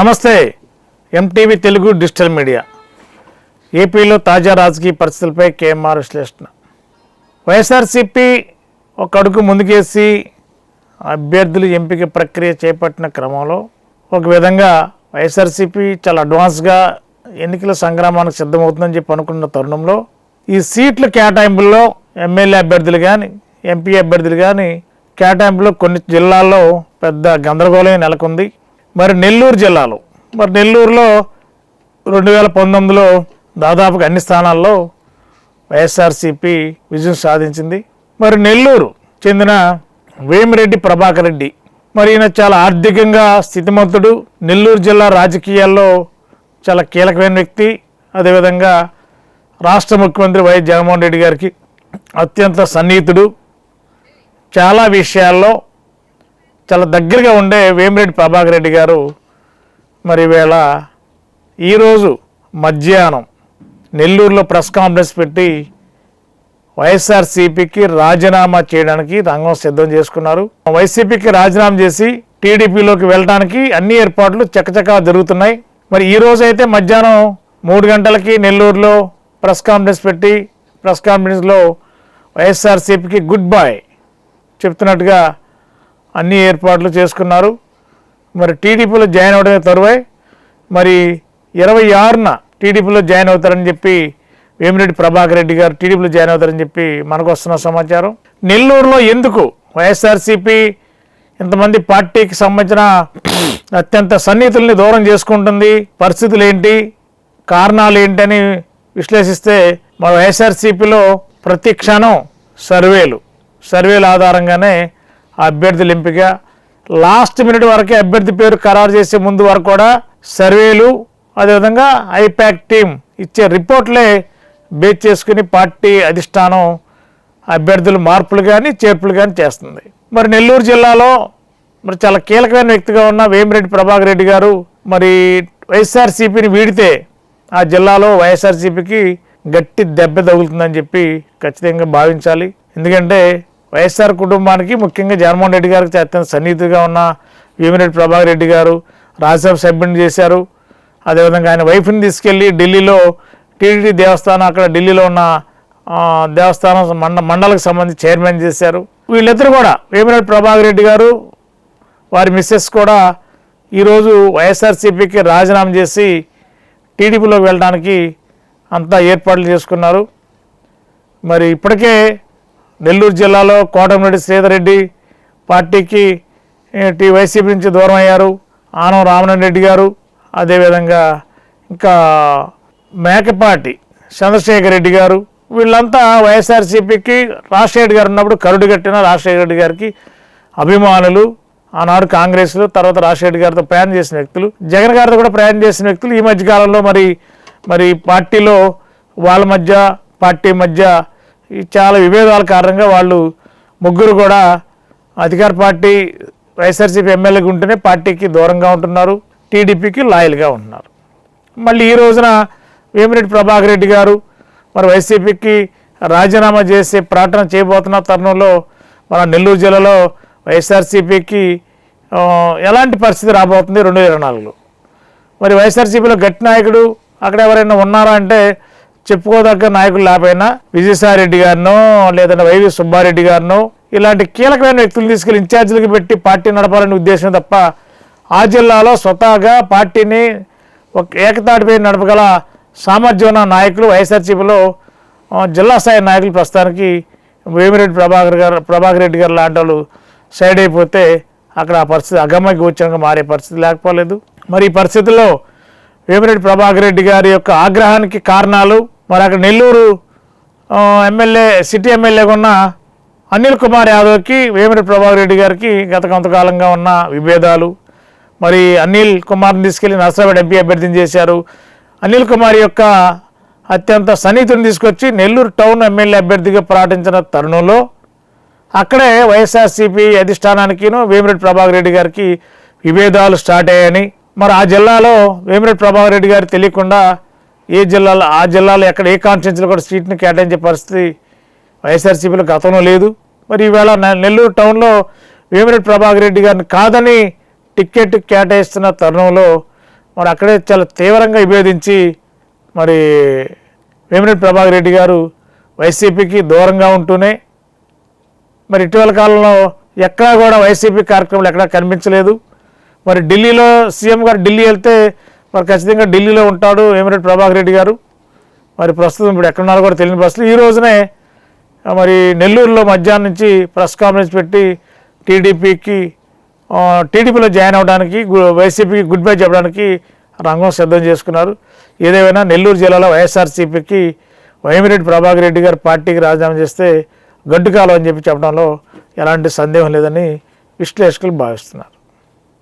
నమస్తే MTV Telugu digital media. ఏపీలో తాజా రాజకీయ పరిస్థితులపై కేఎంఆర్ విశ్లేషణ. వైఎస్ఆర్సీపీ ఒక అడుగు ముందుకేసి అభ్యర్థులు ఎంపిక ప్రక్రియ చేపట్టిన క్రమంలో ఒక విధంగా వైఎస్ఆర్సీపీ చాలా అడ్వాన్స్గా ఎన్నికల సంగ్రామానికి సిద్ధమవుతుందని చెప్పి అనుకున్న తరుణంలో ఈ సీట్ల కేటాయింపుల్లో ఎమ్మెల్యే అభ్యర్థులు కానీ ఎంపీ అభ్యర్థులు కానీ కేటాయింపులో కొన్ని జిల్లాల్లో పెద్ద గందరగోళం నెలకొంది. మరి నెల్లూరు జిల్లాలో మరి నెల్లూరులో రెండు వేల పంతొమ్మిదిలో దాదాపుగా అన్ని స్థానాల్లో వైఎస్ఆర్సీపీ విజయం సాధించింది. మరి నెల్లూరు చెందిన వేమిరెడ్డి ప్రభాకర్ రెడ్డి మరి ఈయన చాలా ఆర్థికంగా స్థితిమంతుడు నెల్లూరు జిల్లా రాజకీయాల్లో చాలా కీలకమైన వ్యక్తి. అదేవిధంగా రాష్ట్ర ముఖ్యమంత్రి వైఎస్ జగన్మోహన్ రెడ్డి గారికి అత్యంత సన్నిహితుడు. చాలా విషయాల్లో చాలా దగ్గరగా ఉండే వేమిరెడ్డి ప్రభాకర్ రెడ్డి గారు మరి వేళ ఈరోజు మధ్యాహ్నం నెల్లూరులో ప్రెస్ కాన్ఫరెన్స్ పెట్టి వైఎస్ఆర్సీపీకి రాజీనామా చేయడానికి రంగం సిద్ధం చేసుకున్నారు. వైసీపీకి రాజీనామా చేసి టీడీపీలోకి వెళ్ళడానికి అన్ని ఏర్పాట్లు చకచకా జరుగుతున్నాయి. మరి ఈ రోజు అయితే మధ్యాహ్నం మూడు గంటలకి నెల్లూరులో ప్రెస్ కాన్ఫరెన్స్ పెట్టి ప్రెస్ కాన్ఫరెన్స్లో వైఎస్ఆర్సీపీకి గుడ్ బాయ్ చెప్తున్నట్టుగా అన్ని ఏర్పాట్లు చేసుకున్నారు. మరి టీడీపీలో జాయిన్ అవడమే తరువాయి. మరి ఇరవై ఆరున టీడీపీలో జాయిన్ అవుతారని చెప్పి వేమిరెడ్డి ప్రభాకర్ రెడ్డి గారు టీడీపీలో జాయిన్ అవుతారని చెప్పి మనకు వస్తున్న సమాచారం. నెల్లూరులో ఎందుకు వైఎస్ఆర్సీపీ ఇంతమంది పార్టీకి సంబంధించిన అత్యంత సన్నిహితుల్ని దూరం చేసుకుంటుంది? పరిస్థితులు ఏంటి కారణాలు ఏంటని విశ్లేషిస్తే మన వైఎస్ఆర్సీపీలో ప్రతి క్షణం సర్వేలు సర్వేల ఆధారంగానే అభ్యర్థుల ఎంపిక లాస్ట్ మినిట్ వరకే అభ్యర్థి పేరు ఖరారు చేసే ముందు వరకు కూడా సర్వేలు అదేవిధంగా ఐపాక్ టీం ఇచ్చే రిపోర్ట్లే బేస్ చేసుకుని పార్టీ అధిష్టానం అభ్యర్థులు మార్పులు కానీ చేర్పులు కానీ చేస్తుంది. మరి నెల్లూరు జిల్లాలో మరి చాలా కీలకమైన వ్యక్తిగా ఉన్న వేమిరెడ్డి ప్రభాకర్ రెడ్డి గారు మరి వైఎస్ఆర్సీపీని వీడితే ఆ జిల్లాలో వైఎస్ఆర్సీపీకి గట్టి దెబ్బ తగులుతుందని చెప్పి ఖచ్చితంగా భావించాలి. ఎందుకంటే వైఎస్ఆర్ కుటుంబానికి ముఖ్యంగా జగన్మోహన్ రెడ్డి గారికి అత్యంత సన్నిహితుగా ఉన్న వేమిరెడ్డి ప్రభాకర్ రెడ్డి గారు రాజ్యసభ సభ్యుని చేశారు. అదేవిధంగా ఆయన వైఫ్ని తీసుకెళ్ళి ఢిల్లీలో టీటీడీ దేవస్థానం అక్కడ ఢిల్లీలో ఉన్న దేవస్థానం మండ మండలకు సంబంధించి చైర్మన్ చేశారు. వీళ్ళిద్దరు కూడా వేమిరెడ్డి ప్రభాకర్ రెడ్డి గారు వారి మిస్సెస్ కూడా ఈరోజు వైఎస్ఆర్సీపీకి రాజీనామా చేసి టీడీపీలోకి వెళ్ళడానికి అంతా ఏర్పాట్లు చేసుకున్నారు. మరి ఇప్పటికే నెల్లూరు జిల్లాలో కోటమిరెడ్డి శ్రీధర్ రెడ్డి పార్టీకి ఏ, టీ వైసీపీ నుంచి దూరం అయ్యారు. ఆనం రామనారాయణ రెడ్డి గారు. అదేవిధంగా ఇంకా మేకపాటి చంద్రశేఖర్ రెడ్డి గారు. వీళ్ళంతా వైఎస్ఆర్సీపీకి రాజశేఖర్ గారు ఉన్నప్పుడు కరుడు కట్టిన రాజశేఖర రెడ్డి గారికి అభిమానులు. ఆనాడు కాంగ్రెస్లో తర్వాత రాజశేఖర గారితో ప్రయాణం చేసిన వ్యక్తులు. జగన్ గారితో కూడా ప్రయాణం చేసిన వ్యక్తులు. ఈ మధ్యకాలంలో మరి మరి పార్టీలో వాళ్ళ మధ్య పార్టీ మధ్య చాలా విభేదాల కారణంగా వాళ్ళు ముగ్గురు కూడా అధికార పార్టీ వైఎస్ఆర్సీపీ ఎమ్మెల్యేగా ఉంటేనే పార్టీకి దూరంగా ఉంటున్నారు టీడీపీకి లాయల్గా ఉంటున్నారు. మళ్ళీ ఈ రోజున వేమిరెడ్డి ప్రభాకర్ రెడ్డి గారు మరి వైసీపీకి రాజీనామా చేసే ప్రకటన చేయబోతున్న తరుణంలో మన నెల్లూరు జిల్లాలో వైఎస్ఆర్సీపీకి ఎలాంటి పరిస్థితి రాబోతుంది రెండు వేల ఇరవై నాలుగులో? మరి వైఎస్ఆర్సీపీలో గట్టి నాయకుడు అక్కడ ఎవరైనా ఉన్నారా అంటే చెప్పుకోదగ్గ నాయకులు లేకపోయినా విజయసాయిరెడ్డి గారినో లేదంటే వైవి సుబ్బారెడ్డి గారినో ఇలాంటి కీలకమైన వ్యక్తులు తీసుకెళ్ళి ఇన్ఛార్జీలకు పెట్టి పార్టీ నడపాలనే ఉద్దేశం తప్ప ఆ జిల్లాలో స్వతహాగా పార్టీని ఒక ఏకతాటిపై నడపగల సామర్థ్యం ఉన్న నాయకులు వైఎస్ఆర్సీపీలో జిల్లా స్థాయి నాయకులు ప్రస్తుతానికి వేమిరెడ్డి ప్రభాకర్ గారు ప్రభాకర్ రెడ్డి గారు లాంటి వాళ్ళు సైడ్ అయిపోతే అక్కడ ఆ పరిస్థితి అగమ్య గోచరంగా మారే పరిస్థితి లేకపోలేదు. మరి ఈ పరిస్థితుల్లో వేమిరెడ్డి ప్రభాకర్ రెడ్డి గారి యొక్క ఆగ్రహానికి కారణాలు మరి అక్కడ నెల్లూరు ఎమ్మెల్యే సిటీ ఎమ్మెల్యేగా ఉన్న అనిల్ కుమార్ యాదవ్కి వేమిరెడ్డి ప్రభాకర్ రెడ్డి గారికి గత కొంతకాలంగా ఉన్న విభేదాలు. మరి అనిల్ కుమార్ని తీసుకెళ్ళి నర్సరాపేట ఎంపీ అభ్యర్థిని చేశారు. అనిల్ కుమార్ యొక్క అత్యంత సన్నిహితుని తీసుకొచ్చి నెల్లూరు టౌన్ ఎమ్మెల్యే అభ్యర్థిగా ప్రకటించిన తరుణంలో అక్కడే వైఎస్ఆర్సీపీ అధిష్టానానికిను వేమిరెడ్డి ప్రభాకర్ రెడ్డి గారికి విభేదాలు స్టార్ట్ అయ్యాయని. మరి ఆ జిల్లాలో వేమిరెడ్డి ప్రభాకర్ రెడ్డి గారు తెలియకుండా ఏ జిల్లాలో ఆ జిల్లాలో ఎక్కడ ఏ కాన్స్టిట్యూన్సీలో కూడా సీట్ని కేటాయించే పరిస్థితి వైఎస్ఆర్సీపీలో గతంలో లేదు. మరి ఈవేళ నె- నెల్లూరు టౌన్లో వేమిరెడ్డి ప్రభాకర్ రెడ్డి గారిని కాదని టికెట్ కేటాయిస్తున్న తరుణంలో మరి అక్కడే చాలా తీవ్రంగా విభేదించి మరి వేమిరెడ్డి ప్రభాకర్ రెడ్డి గారు వైసీపీకి దూరంగా ఉంటూనే మరి ఇటీవల కాలంలో ఎక్కడా కూడా వైసీపీ కార్యక్రమాలు ఎక్కడా కనిపించలేదు. మరి ఢిల్లీలో సీఎం గారు ఢిల్లీ వెళ్తే మరి ఖచ్చితంగా ఢిల్లీలో ఉంటాడు వేమిరెడ్డి ప్రభాకర్ రెడ్డి గారు. మరి ప్రస్తుతం ఇప్పుడు ఎక్కడున్నారో కూడా తెలియని బస్సులు ఈ రోజునే మరి నెల్లూరులో మధ్యాహ్నం నుంచి ప్రెస్ కాన్ఫరెన్స్ పెట్టి టీడీపీకి టీడీపీలో జాయిన్ అవ్వడానికి గు- వైసీపీకి గుడ్ బై చెప్పడానికి రంగం సిద్ధం చేసుకున్నారు. ఏదేమైనా నెల్లూరు జిల్లాలో వైఎస్ఆర్సీపీకి వైమిరెడ్డి ప్రభాకర్ రెడ్డి గారు పార్టీకి రాజీనామా చేస్తే గడ్డు కాలం అని చెప్పి చెప్పడంలో ఎలాంటి సందేహం లేదని విశ్లేషకులు భావిస్తున్నారు.